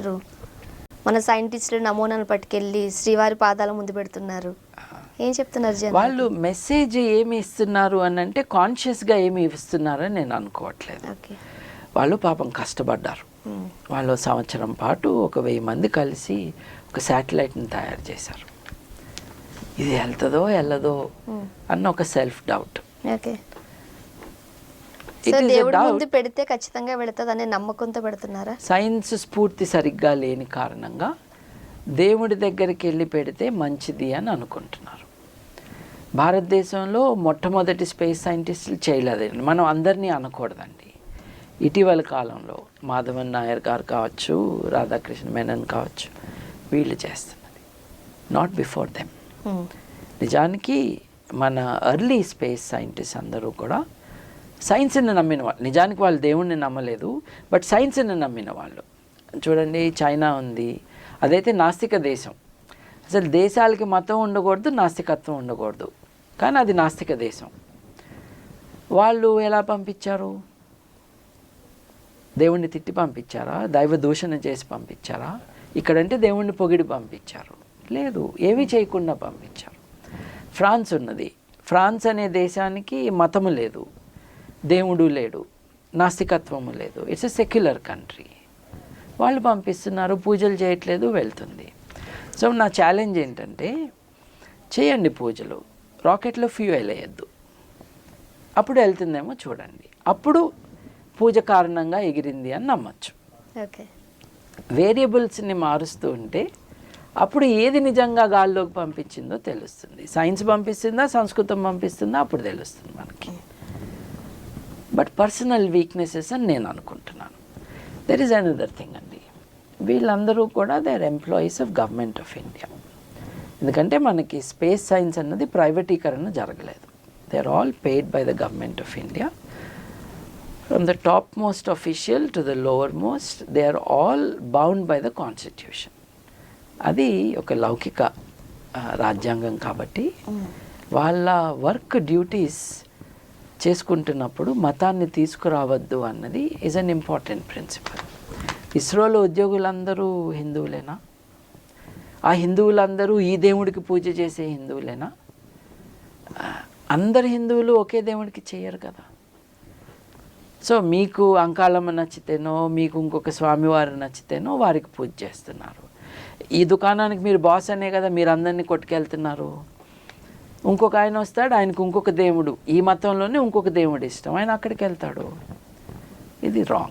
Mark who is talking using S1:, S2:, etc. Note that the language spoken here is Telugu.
S1: చేస్తున్నారు మన సైంటిస్టులు నమూనాలు పట్టుకెళ్ళి శ్రీవారి పాదాల ముందు పెడుతున్నారు. ఏం చెప్తున్నారు
S2: వాళ్ళు మెసేజ్ ఏమి ఇస్తున్నారు అని అంటే కాన్షియస్గా ఏమి ఇస్తున్నారని నేను అనుకోవట్లేదు.
S1: ఓకే.
S2: వాళ్ళు పాపం కష్టపడ్డారు. వాళ్ళు సంవత్సరం పాటు ఒక వెయ్యి మంది కలిసి ఒక శాటిలైట్ని తయారు చేశారు. ఇది వెళ్తుందో వెళ్ళదో. అన్న ఒక సెల్ఫ్ డౌట్.
S1: ఓకే. దేవుడి. ముందు పెడితే ఖచ్చితంగా పెడుతుంది అనే నమ్మకంతో పెడుతున్నారా?
S2: సైన్స్ స్ఫూర్తి సరిగ్గా లేని కారణంగా దేవుడి దగ్గరికి వెళ్ళి పెడితే మంచిది అని అనుకుంటున్నారు. భారతదేశంలో మొట్టమొదటి స్పేస్ సైంటిస్టులు చేయలేదండి. మనం అందరినీ అనకూడదండి. ఇటీవల కాలంలో మాధవన్ నాయర్ గారు కావచ్చు రాధాకృష్ణ మెనన్ కావచ్చు వీళ్ళు చేస్తున్నది. Not before them. నిజానికి మన ఎర్లీ స్పేస్ సైంటిస్ట్ అందరూ కూడా సైన్స్ని నమ్మిన వాళ్ళు నిజానికి వాళ్ళు దేవుణ్ణి నమ్మలేదు బట్ సైన్స్ని నమ్మిన వాళ్ళు. చూడండి చైనా ఉంది. అదైతే నాస్తిక దేశం. అసలు దేశాలకి మతం ఉండకూడదు నాస్తికత్వం ఉండకూడదు. కానీ అది నాస్తిక దేశం. వాళ్ళు ఎలా పంపించారు? దేవుణ్ణి తిట్టి పంపించారా? దైవ దూషణ చేసి పంపించారా? ఇక్కడంటే దేవుణ్ణి పొగిడి పంపించారు. లేదు ఏమీ చేయకుండా పంపించారు. ఫ్రాన్స్ ఉన్నది. ఫ్రాన్స్ అనే దేశానికి మతము లేదు. దేవుడు లేడు నాస్తికత్వము లేదు. ఇట్స్ ఎ సెక్యులర్ కంట్రీ వాళ్ళు పంపిస్తున్నారు పూజలు చేయట్లేదు వెళ్తుంది. సో నా ఛాలెంజ్ ఏంటంటే చేయండి పూజలు. రాకెట్లో ఫ్యూయల్ వేయద్దు. అప్పుడు వెళ్తుందేమో చూడండి. అప్పుడు పూజ కారణంగా ఎగిరింది అని నమ్మచ్చు.
S1: ఓకే
S2: వేరియబుల్స్ని మారుస్తూ ఉంటే అప్పుడు ఏది నిజంగా గాల్లోకి పంపించిందో తెలుస్తుంది. సైన్స్ పంపిస్తుందా సంస్కృతం పంపిస్తుందా అప్పుడు తెలుస్తుంది మనకి. బట్ పర్సనల్ వీక్నెసెస్ అని నేను అనుకుంటున్నాను. దెర్ ఇస్ అనదర్ థింగ్ అండి. వీళ్ళందరూ కూడా they are employees of government of India ఎందుకంటే మనకి స్పేస్ సైన్స్ అన్నది ప్రైవేటీకరణ జరగలేదు. They are all paid by the government of India from the top most official to the lower most they are all bound by the constitution అది ఒక లౌకిక రాజ్యాంగం కాబట్టి వాళ్ళ వర్క్ డ్యూటీస్ చేసుకుంటున్నప్పుడు మతాన్ని తీసుకురావద్దు అన్నది ఈజ్ అన్ ఇంపార్టెంట్ ప్రిన్సిపల్ ఇస్రోలో ఉద్యోగులందరూ హిందువులేనా? ఆ హిందువులందరూ ఈ దేవుడికి పూజ చేసే హిందువులేనా? అందరు హిందువులు ఒకే దేవుడికి చేయరు కదా. సో మీకు అంకాలమ్మ నచ్చితేనో మీకు ఇంకొక స్వామివారు నచ్చితేనో వారికి పూజ చేస్తున్నారు. ఈ దుకాణానికి మీరు బాస్ అనే కదా మీరు అందరినీ కొట్టుకెళ్తున్నారు. ఇంకొక ఆయన వస్తాడు ఆయనకు ఇంకొక దేవుడు. ఈ మతంలోనే ఇంకొక దేవుడు ఇష్టం. ఆయన అక్కడికి వెళ్తాడు. ఇది రాంగ్